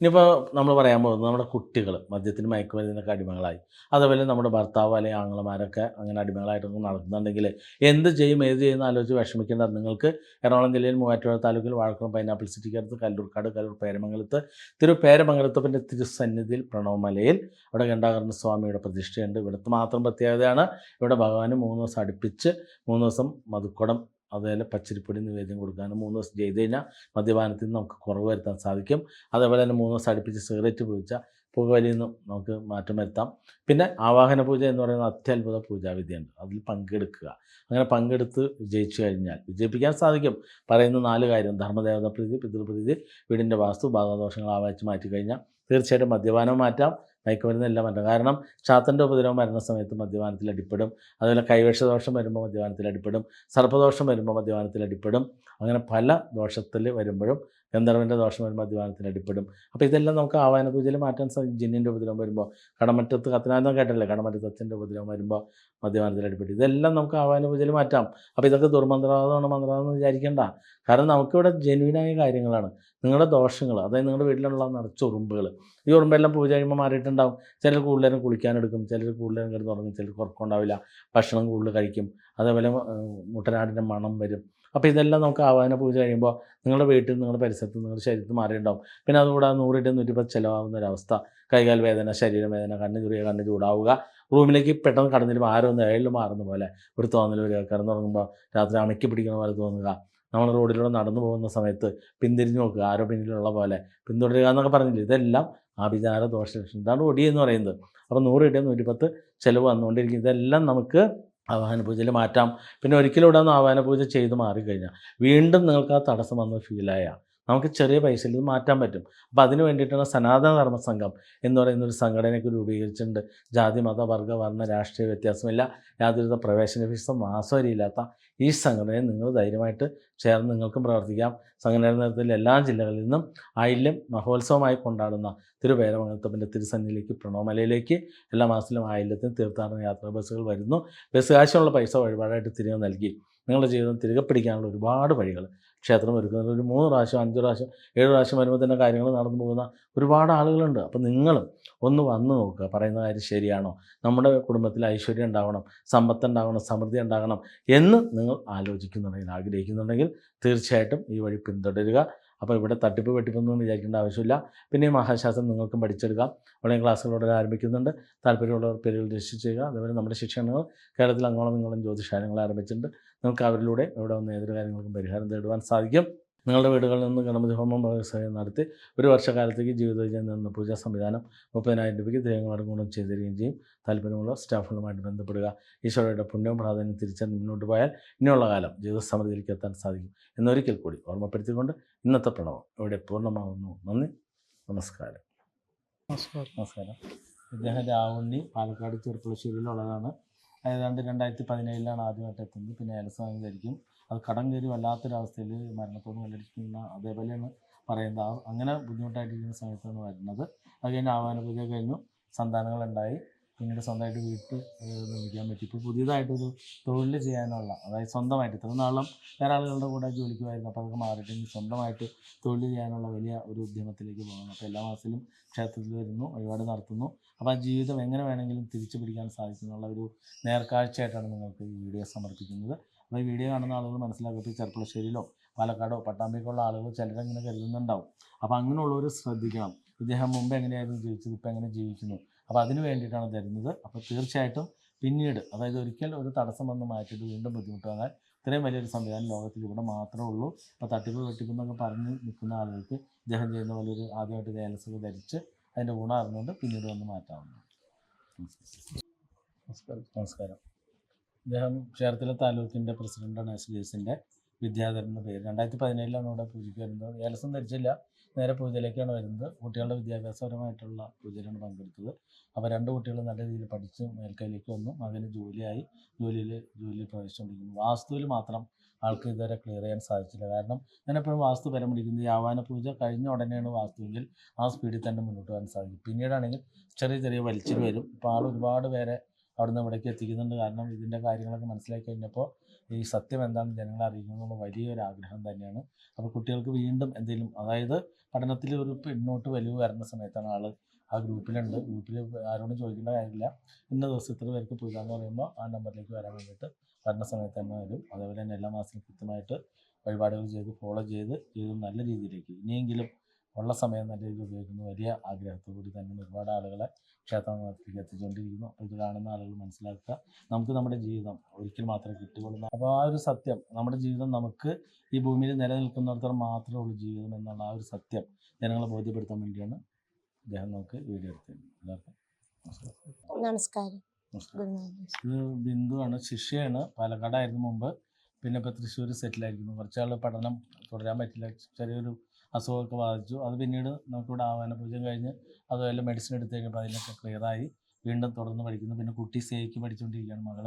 ഇനിയിപ്പോൾ നമ്മൾ പറയാൻ പോകുന്നത് നമ്മുടെ കുട്ടികൾ മദ്യത്തിന് മയക്കുമരുന്നിനൊക്കെ അടിമകളായി. അതേപോലെ നമ്മുടെ ഭർത്താവ് അല്ലെങ്കിൽ ആങ്ങളമാരൊക്കെ അങ്ങനെ അടിമകളായിട്ടൊക്കെ നടക്കുന്നുണ്ടെങ്കിൽ എന്ത് ചെയ്യും ഏത് ചെയ്യുന്ന ആലോചിച്ച് വിഷമിക്കേണ്ട നിങ്ങൾക്ക് എറണാകുളം ജില്ലയിൽ മൂവാറ്റുപുഴ താലൂക്കിൽ വാഴക്കുളം പൈനാപ്പിൾ സിറ്റിക്കടുത്ത് കല്ലൂർക്കാട് കല്ലൂർ പേരമംഗലത്ത് തിരു പേരമംഗലത്ത് പിന്നെ തിരുസന്നിധിയിൽ പ്രണവമലയിൽ അവിടെ ഗണ്ടാകരണ സ്വാമിയുടെ പ്രതിഷ്ഠയുണ്ട്. ഇവിടുത്തെ മാത്രം പ്രത്യേകതയാണ്. ഇവിടെ ഭഗവാന് മൂന്ന് ദിവസം അടുപ്പിച്ച് മൂന്ന് ദിവസം മധുക്കുടം അതുപോലെ പച്ചരിപ്പൊടി നിവേദ്യം കൊടുക്കാനും മൂന്ന് ദിവസം ചെയ്ത് കഴിഞ്ഞാൽ മദ്യപാനത്തിൽ നിന്ന് നമുക്ക് കുറവ് വരുത്താൻ സാധിക്കും. അതേപോലെ തന്നെ മൂന്ന് ദിവസം അടുപ്പിച്ച് സിഗരറ്റ് പൂച്ച പുകവലിയിൽ നിന്നും നമുക്ക് മാറ്റം വരുത്താം. പിന്നെ ആവാഹന പൂജ എന്ന് പറയുന്ന അത്യത്ഭുത പൂജാവിധിയുണ്ട്. അതിൽ പങ്കെടുക്കുക. അങ്ങനെ പങ്കെടുത്ത് വിജയിച്ചു കഴിഞ്ഞാൽ വിജയിപ്പിക്കാൻ സാധിക്കും. പറയുന്ന നാല് കാര്യം. ധർമ്മദേവത പ്രീതി പിതൃപ്രീതി വീടിന്റെ വാസ്തു ബാധാദോഷങ്ങൾ ആവാച്ച് മാറ്റി കഴിഞ്ഞാൽ തീർച്ചയായിട്ടും മദ്യപാനം മാറ്റാം. മയക്കുമരുന്ന് എല്ലാം മാറ്റാം കാരണം ക്ഷാത്തന്റെ ഉപദ്രവം വരുന്ന സമയത്ത് മദ്യപാനത്തിൽ അടിപ്പെടും. അതുപോലെ കൈവശദോഷം വരുമ്പോൾ മദ്യപാനത്തിൽ അടിപ്പെടും. സർപ്പദോഷം വരുമ്പോൾ മദ്യപാനത്തിൽ അടിപ്പെടും. അങ്ങനെ പല ദോഷത്തിൽ വരുമ്പോഴും ഗന്ധർവന്റെ ദോഷം വരുമ്പോൾ മദ്യപാനത്തിൽ അടിപ്പെടും. അപ്പോൾ ഇതെല്ലാം നമുക്ക് ആവാന പൂജയിൽ മാറ്റാൻ സാധിക്കും. ജിന്നിന്റെ ഉപദ്രവം വരുമ്പോൾ കടമറ്റത്ത് കത്തനാഥം കേട്ടല്ലേ? കടമറ്റത്ത് അച്ഛന്റെ ഉപദ്രവം വരുമ്പോൾ മദ്യപാനത്തിൽ അടിപ്പെടും ഇതെല്ലാം നമുക്ക് ആവാന പൂജയിൽ മാറ്റാം. അപ്പോൾ ഇതൊക്കെ ദുർമന്ത്രവാദമാണ് മന്ത്രവാദം എന്ന് വിചാരിക്കേണ്ട. കാരണം നമുക്കിവിടെ ജെനുവിനായ കാര്യങ്ങളാണ്. നിങ്ങളുടെ ദോഷങ്ങൾ അതായത് നിങ്ങളുടെ വീട്ടിലുള്ള നിറച്ച ഉറുമ്പുകൾ. ഈ ഉറുമ്പെല്ലാം പൂജ കഴിയുമ്പോൾ മാറിയിട്ടുണ്ടാവും. ചിലർ കൂടുതലും കുളിക്കാനെടുക്കും ചിലർ കൂടുതലും കിടന്ന് ഉറങ്ങും ചിലർ കുറക്കുണ്ടാവില്ല ഭക്ഷണം കൂടുതൽ കഴിക്കും. അതേപോലെ മുട്ടനാടിന്റെ മണം വരും. അപ്പോൾ ഇതെല്ലാം നമുക്ക് ആവാന പൂജ കഴിയുമ്പോൾ നിങ്ങളുടെ വീട്ടിൽ നിങ്ങളുടെ പരിസരത്ത് നിങ്ങളുടെ ശരീരത്ത് മാറിയിട്ടുണ്ടാവും. പിന്നെ അതുകൂടാതെ നൂറിട്ട് നൂറ്റിപ്പത്ത് ചിലവാകുന്ന ഒരവസ്ഥ കൈകാൽ വേദന ശരീരവേദന കണ്ണ് ചുറിയ കണ്ണ് ചൂടാവുക. റൂമിലേക്ക് പെട്ടെന്ന് കടന്നിട്ട് ആരോ ഒന്ന് ഏഴിൽ മാറുന്ന പോലെ ഒരു തോന്നൽ വരിക. കിടന്നുറങ്ങുമ്പോൾ രാത്രി അണക്കി പിടിക്കുന്ന പോലെ തോന്നുക. നമ്മൾ റോഡിലൂടെ നടന്നു പോകുന്ന സമയത്ത് പിന്തിരിഞ്ഞ് നോക്കുക. ആരോ പിന്നിലുള്ള പോലെ പിന്തുടരുക എന്നൊക്കെ പറഞ്ഞില്ല? ഇതെല്ലാം ആഭിചാര ദോഷലക്ഷണം. ഇതാണ് ഒടി എന്ന് പറയുന്നത്. അപ്പോൾ നൂറ് ഇടിയ നൂറ്റിപ്പത്ത് ചിലവ് വന്നുകൊണ്ടിരിക്കും. ഇതെല്ലാം നമുക്ക് ആവാഹന പൂജയിൽ മാറ്റാം. പിന്നെ ഒരിക്കലും ഇവിടെ നിന്ന് ആവാഹന പൂജ ചെയ്ത് മാറിക്കഴിഞ്ഞാൽ വീണ്ടും നിങ്ങൾക്ക് ആ തടസ്സം വന്ന് ഫീലായ നമുക്ക് ചെറിയ പൈസയിൽ ഇത് മാറ്റാൻ പറ്റും. അപ്പോൾ അതിന് വേണ്ടിയിട്ടാണ് സനാതന ധർമ്മ സംഘം എന്ന് പറയുന്ന ഒരു സംഘടനയൊക്കെ രൂപീകരിച്ചിട്ടുണ്ട്. ജാതി മത വർഗ വർണ രാഷ്ട്രീയ വ്യത്യാസമില്ല. യാതൊരുവിധ പ്രവേശന ഫീസും മാസവരിയില്ലാത്ത ഈ സംഘടനയെ നിങ്ങൾ ധൈര്യമായിട്ട് ചേർന്ന് നിങ്ങൾക്കും പ്രവർത്തിക്കാം. സംഘടനയുടെ നേതൃത്വത്തിൽ എല്ലാ ജില്ലകളിൽ നിന്നും ആയില്യം മഹോത്സവമായി കൊണ്ടാടുന്ന തിരുവേരമംഗലത്തപ്പന്റെ തിരുസന്നിയിലേക്ക് പ്രണവമലയിലേക്ക് എല്ലാ മാസത്തിലും ആയില്യത്തിന് തീർത്ഥാടന യാത്രാ ബസ്സുകൾ വരുന്നു. ബസ് കാശുള്ള പൈസ വഴിപാടായിട്ട് തിരികെ നൽകി. നിങ്ങളുടെ ജീവിതം തിരികെ പിടിക്കാനുള്ള ഒരുപാട് വഴികൾ. ക്ഷേത്രം ഒരുക്കുന്നത് ഒരു മൂന്ന് പ്രാവശ്യം അഞ്ച് പ്രാവശ്യം ഏഴ് പ്രാവശ്യം വരുമ്പോൾ തന്നെ കാര്യങ്ങൾ നടന്നു പോകുന്ന ഒരുപാട് ആളുകളുണ്ട്. അപ്പോൾ നിങ്ങളും ഒന്ന് വന്ന് നോക്കുക. പറയുന്ന കാര്യം ശരിയാണോ? നമ്മുടെ കുടുംബത്തിൽ ഐശ്വര്യം ഉണ്ടാവണം സമ്പത്ത് ഉണ്ടാവണം സമൃദ്ധി ഉണ്ടാകണം എന്ന് നിങ്ങൾ ആലോചിക്കുന്നുണ്ടെങ്കിൽ ആഗ്രഹിക്കുന്നുണ്ടെങ്കിൽ തീർച്ചയായിട്ടും ഈ വഴി പിന്തുടരുക. അപ്പോൾ ഇവിടെ തട്ടിപ്പ് വെട്ടിപ്പൊന്നും വിചാരിക്കേണ്ട ആവശ്യമില്ല. പിന്നെ ഈ മഹാശാസ്ത്രം നിങ്ങൾക്കും പഠിച്ചെടുക്കാം. ഓൺലൈൻ ക്ലാസ്സുകളോടെ ആരംഭിക്കുന്നുണ്ട്. താല്പര്യമുള്ളവർ പേരുകൾ രജിസ്റ്റർ ചെയ്യുക. അതുപോലെ നമ്മുടെ ശിക്ഷണങ്ങൾ കേരളത്തിൽ അങ്ങോളം ഇങ്ങോളം ജ്യോതിഷാലയങ്ങൾ ആരംഭിച്ചിട്ടുണ്ട്. നിങ്ങൾക്ക് അവരിലൂടെ ഇവിടെ വന്ന് ഏതൊരു കാര്യങ്ങൾക്കും പരിഹാരം തേടുവാൻ സാധിക്കും. നിങ്ങളുടെ വീടുകളിൽ നിന്ന് ഗണപതി ഹോമം വ്യവസായം നടത്തി ഒരു വർഷക്കാലത്തേക്ക് ജീവിതവിജയം എന്ന പൂജാ സംവിധാനം മുപ്പതിനായിരം രൂപയ്ക്ക് ദ്രവ്യങ്ങളും ഗുണം ചെയ്തു തരികയും ചെയ്യും. താല്പര്യമുള്ള സ്റ്റാഫുകളുമായിട്ട് ബന്ധപ്പെടുക. ഈശോയുടെ പുണ്യവും പ്രാധാന്യം തിരിച്ചറിഞ്ഞ് മുന്നോട്ട് പോയാൽ ഇനിയുള്ള കാലം ജീവിത സമൃദ്ധിയിലേക്ക് എത്താൻ സാധിക്കും എന്നൊരിക്കൽ കൂടി ഓർമ്മപ്പെടുത്തിക്കൊണ്ട് ഇന്നത്തെ പ്രണവം ഇവിടെ പൂർണമാകുന്നു നന്ദി. നമസ്കാരം. നമസ്കാരം. നമസ്കാരം. ഇദ്ദേഹം രാവുണ്ണി പാലക്കാട് ചെറുപ്പുളശ്ശേരിയിലുള്ളതാണ്. ഏതാണ്ട് രണ്ടായിരത്തി പതിനേഴിലാണ് ആദ്യമായിട്ട് എത്തുന്നത്. പിന്നെ ഏലസ്വാമി ധരിക്കും അത് കടം കയറി വല്ലാത്തൊരവസ്ഥയിൽ മരണത്തോട് വെല്ലടിക്കുന്ന അതേപോലെയാണ് പറയുന്നത്. അങ്ങനെ ബുദ്ധിമുട്ടായിട്ടിരിക്കുന്ന സമയത്താണ് വരുന്നത്. അത് കഴിഞ്ഞ് ആഹ്വാന പൂജ കഴിഞ്ഞു. സന്താനങ്ങളുണ്ടായി. പിന്നീട് സ്വന്തമായിട്ട് വീട്ട് ഏഹ് നിർമ്മിക്കാൻ പറ്റി. ഇപ്പോൾ പുതിയതായിട്ടൊരു തൊഴിൽ ചെയ്യാനുള്ള അതായത് സ്വന്തമായിട്ട് ഇത്ര നാളും വേറെ ആളുകളുടെ കൂടെ ജോലിക്ക് പോയിരുന്നു അപ്പോൾ അതൊക്കെ മാറിയിട്ട് സ്വന്തമായിട്ട് തൊഴിൽ ചെയ്യാനുള്ള വലിയ ഒരു ഉദ്യമത്തിലേക്ക് പോകണം. അപ്പോൾ എല്ലാ മാസത്തിലും ക്ഷേത്രത്തിൽ വരുന്നു വഴിപാട് നടത്തുന്നു. അപ്പോൾ ആ ജീവിതം എങ്ങനെ വേണമെങ്കിലും തിരിച്ചു പിടിക്കാൻ സാധിക്കുന്നുള്ള ഒരു നേർക്കാഴ്ചയായിട്ടാണ് നിങ്ങൾക്ക് ഈ വീഡിയോ സമർപ്പിക്കുന്നത്. അപ്പോൾ ഈ വീഡിയോ കാണുന്ന ആളുകൾ മനസ്സിലാക്കി ചെറുപ്പുളശ്ശേരിയിലോ പാലക്കാടോ പട്ടാമ്പിക്കുള്ള ആളുകൾ ചിലരങ്ങനെ കരുതുന്നുണ്ടാവും. അപ്പോൾ അങ്ങനെയുള്ളവർ ശ്രദ്ധിക്കണം. ഇദ്ദേഹം മുമ്പ് എങ്ങനെയായിരുന്നു ജീവിച്ചത്? ഇപ്പം എങ്ങനെ ജീവിക്കുന്നു? അപ്പോൾ അതിന് വേണ്ടിയിട്ടാണ് തരുന്നത്. അപ്പോൾ തീർച്ചയായിട്ടും പിന്നീട് അതായത് ഒരിക്കൽ ഒരു തടസ്സം വന്ന് മാറ്റിയിട്ട് വീണ്ടും ബുദ്ധിമുട്ട് വന്നാൽ ഇത്രയും വലിയൊരു സംവിധാനം ലോകത്തിൽ ഇവിടെ മാത്രമേ ഉള്ളൂ. അപ്പോൾ തട്ടിപ്പ് വെട്ടിപ്പെന്നൊക്കെ പറഞ്ഞ് നിൽക്കുന്ന ആളുകൾക്ക് ഇദ്ദേഹം ചെയ്യുന്ന പോലെ ഒരു ആദ്യമായിട്ട് ലേലസൊക്കെ ധരിച്ച് അതിന്റെ ഗുണം അറിഞ്ഞുകൊണ്ട് പിന്നീട് വന്ന് മാറ്റാവുന്നതാണ്. നമസ്കാരം. നമസ്കാരം. ഇദ്ദേഹം ക്ഷേത്രത്തിലെ താലൂക്കിന്റെ പ്രസിഡന്റാണ് എസ് ഡി എസിന്റെ വിദ്യാധരൻ എന്ന പേര്. രണ്ടായിരത്തി പതിനേഴിലാണ് ഇവിടെ പൂജിക്കുന്നത് വരുന്നത്. ഏലസം ധരിച്ചില്ല. നേരെ പൂജയിലേക്കാണ് വരുന്നത്. കുട്ടികളുടെ വിദ്യാഭ്യാസപരമായിട്ടുള്ള പൂജയിലാണ് പങ്കെടുത്തത്. അപ്പോൾ രണ്ട് കുട്ടികൾ നല്ല രീതിയിൽ പഠിച്ച് മേൽക്കൈയിലേക്ക് വന്നു. മകന് ജോലിയായി. ജോലിയിൽ ജോലിയിൽ പ്രവേശിച്ചുകൊണ്ടിരിക്കുന്നു. വാസ്തുവിൽ മാത്രം ആൾക്ക് ഇതുവരെ ക്ലിയർ ചെയ്യാൻ സാധിച്ചില്ല. കാരണം ഞാൻ എപ്പോഴും വാസ്തു ബലം പിടിക്കുന്നത് ഈ ആവാന പൂജ കഴിഞ്ഞ ഉടനെയാണ് വാസ്തുവിൽ ആ സ്പീഡിൽ തന്നെ മുന്നോട്ട് പോകാൻ സാധിക്കും പിന്നീടാണെങ്കിൽ ചെറിയ ചെറിയ വലിച്ചിൽ വരും. ഇപ്പോൾ ആൾ ഒരുപാട് പേരെ അവിടുന്ന് ഇവിടേക്ക് എത്തിക്കുന്നുണ്ട്. കാരണം ഇതിന്റെ കാര്യങ്ങളൊക്കെ മനസ്സിലാക്കി കഴിഞ്ഞപ്പോൾ ഈ സത്യം എന്താണെന്ന് ജനങ്ങളെ അറിയിക്കണമെന്നുള്ള വലിയൊരു ആഗ്രഹം തന്നെയാണ്. അപ്പോൾ കുട്ടികൾക്ക് വീണ്ടും എന്തെങ്കിലും അതായത് പഠനത്തിൽ ഒരു പിന്നോട്ട് വലിവ് വരുന്ന സമയത്താണ് ആൾ ആ ഗ്രൂപ്പിലുണ്ട്. ഗ്രൂപ്പിൽ ആരോടും ചോദിക്കേണ്ട കാര്യമില്ല. ഇന്ന ദിവസം ഇത്ര പേർക്ക് പൂജ എന്ന് പറയുമ്പോൾ ആ നമ്പറിലേക്ക് വരാൻ വേണ്ടിയിട്ട് വരുന്ന സമയത്ത് തന്നെ വരും. അതേപോലെ തന്നെ എല്ലാ മാസവും കൃത്യമായിട്ട് വഴിപാടുകൾ ചെയ്ത് ഫോളോ ചെയ്ത് ജീവിതം നല്ല രീതിയിലേക്ക് ഇനിയെങ്കിലും ഉള്ള സമയം നല്ല രീതിയിൽ ഉപയോഗിക്കുന്നു. വലിയ ആഗ്രഹത്തോടുകൂടി തന്നെ ഒരുപാട് ആളുകളെ ക്ഷേത്രത്തിലേക്ക് എത്തിച്ചുകൊണ്ടിരിക്കുന്നു. അപ്പോൾ ഇത് കാണുന്ന ആളുകൾ മനസ്സിലാക്കുക. നമുക്ക് നമ്മുടെ ജീവിതം ഒരിക്കൽ മാത്രമേ കിട്ടുകയുള്ളൂ. അപ്പോൾ ആ ഒരു സത്യം നമ്മുടെ ജീവിതം നമുക്ക് ഈ ഭൂമിയിൽ നിലനിൽക്കുന്നിടത്തോളം മാത്രമേ ഉള്ളൂ ജീവിതം എന്നുള്ള ആ ഒരു സത്യം ജനങ്ങളെ ബോധ്യപ്പെടുത്താൻ വേണ്ടിയാണ് അദ്ദേഹം നമുക്ക് വീഡിയോ എടുത്തത്. എല്ലാവർക്കും നമസ്കാരം. ഇത് ബിന്ദുവാണ് ശിഷ്യയാണ്. പാലക്കാടായിരുന്നു മുമ്പ്. പിന്നെ ഇപ്പോൾ തൃശ്ശൂർ സെറ്റിലായിരിക്കുന്നു കുറച്ചാൾ പഠനം തുടരാൻ പറ്റില്ല. ചെറിയൊരു അസുഖമൊക്കെ ബാധിച്ചു. അത് പിന്നീട് നമുക്കിവിടെ ആവാന പൂജ കഴിഞ്ഞ് അതുപോലെ മെഡിസിൻ എടുത്ത് കഴിഞ്ഞപ്പോൾ അതിനൊക്കെ ക്ലിയറായി വീണ്ടും തുടർന്ന് പഠിക്കുന്നു. പിന്നെ കുട്ടി സേക്ക് പഠിച്ചുകൊണ്ടിരിക്കുകയാണ് മകൾ.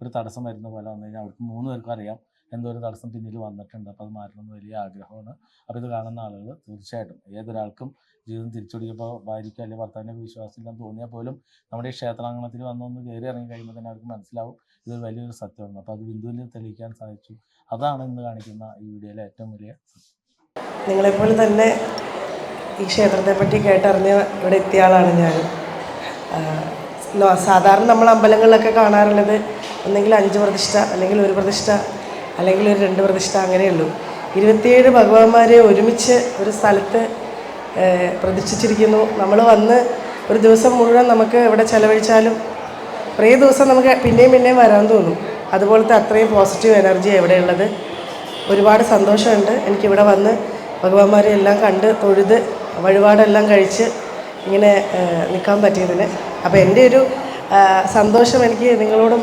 ഒരു തടസ്സം വരുന്ന പോലെ വന്നു കഴിഞ്ഞാൽ അവർക്ക് മൂന്ന് പേർക്കും അറിയാം എന്തോ ഒരു തടസ്സം പിന്നിൽ വന്നിട്ടുണ്ട്. അപ്പോൾ അത് മാറ്റണമെന്ന് വലിയ ആഗ്രഹമാണ്. അപ്പോൾ ഇത് കാണുന്ന ആളുകൾ തീർച്ചയായിട്ടും ഏതൊരാൾക്കും ജീവിതം തിരിച്ചുപിടിക്കുമ്പോൾ ഭാര്യയ്ക്ക് അല്ലെങ്കിൽ ഭർത്താവിന്റെ വിശ്വാസമില്ലെന്ന് തോന്നിയാൽ പോലും നമ്മുടെ ഈ ക്ഷേത്രാങ്കണത്തിൽ വന്നൊന്ന് കയറി ഇറങ്ങി കഴിയുമ്പോൾ തന്നെ അവർക്ക് മനസ്സിലാവും ഇത് വലിയൊരു സത്യമാണ്. അപ്പോൾ അത് ബിന്ദുവിന് തെളിയിക്കാൻ സാധിച്ചു. അതാണ് ഇന്ന് കാണിക്കുന്ന ഈ വീഡിയോയിലെ ഏറ്റവും വലിയ നിങ്ങളെപ്പോലെ തന്നെ ഈ ക്ഷേത്രത്തെപ്പറ്റി കേട്ടറിഞ്ഞ് ഇവിടെ എത്തിയ ആളാണ് ഞാൻ സാധാരണ നമ്മൾ അമ്പലങ്ങളിലൊക്കെ കാണാറുള്ളത് ഒന്നെങ്കിൽ അഞ്ച് പ്രതിഷ്ഠ അല്ലെങ്കിൽ ഒരു പ്രതിഷ്ഠ അല്ലെങ്കിൽ ഒരു രണ്ട് പ്രതിഷ്ഠ അങ്ങനെയുള്ളൂ ഇരുപത്തിയേഴ് ഭഗവാന്മാരെ ഒരുമിച്ച് ഒരു സ്ഥലത്ത് പ്രതിഷ്ഠിച്ചിരിക്കുന്നു. നമ്മൾ വന്ന് ഒരു ദിവസം മുഴുവൻ നമുക്ക് ഇവിടെ ചിലവഴിച്ചാലും കുറേ ദിവസം നമുക്ക് പിന്നെയും പിന്നെയും വരാൻ തോന്നും. അതുപോലത്തെ അത്രയും പോസിറ്റീവ് എനർജി എവിടെയുള്ളത് ഒരുപാട് സന്തോഷമുണ്ട്. എനിക്കിവിടെ വന്ന് ഭഗവാന്മാരെ എല്ലാം കണ്ട് തൊഴുത് വഴിപാടെല്ലാം കഴിച്ച് ഇങ്ങനെ നിൽക്കാൻ പറ്റിയതിന്. അപ്പോൾ എന്റെ ഒരു സന്തോഷം എനിക്ക് നിങ്ങളോടും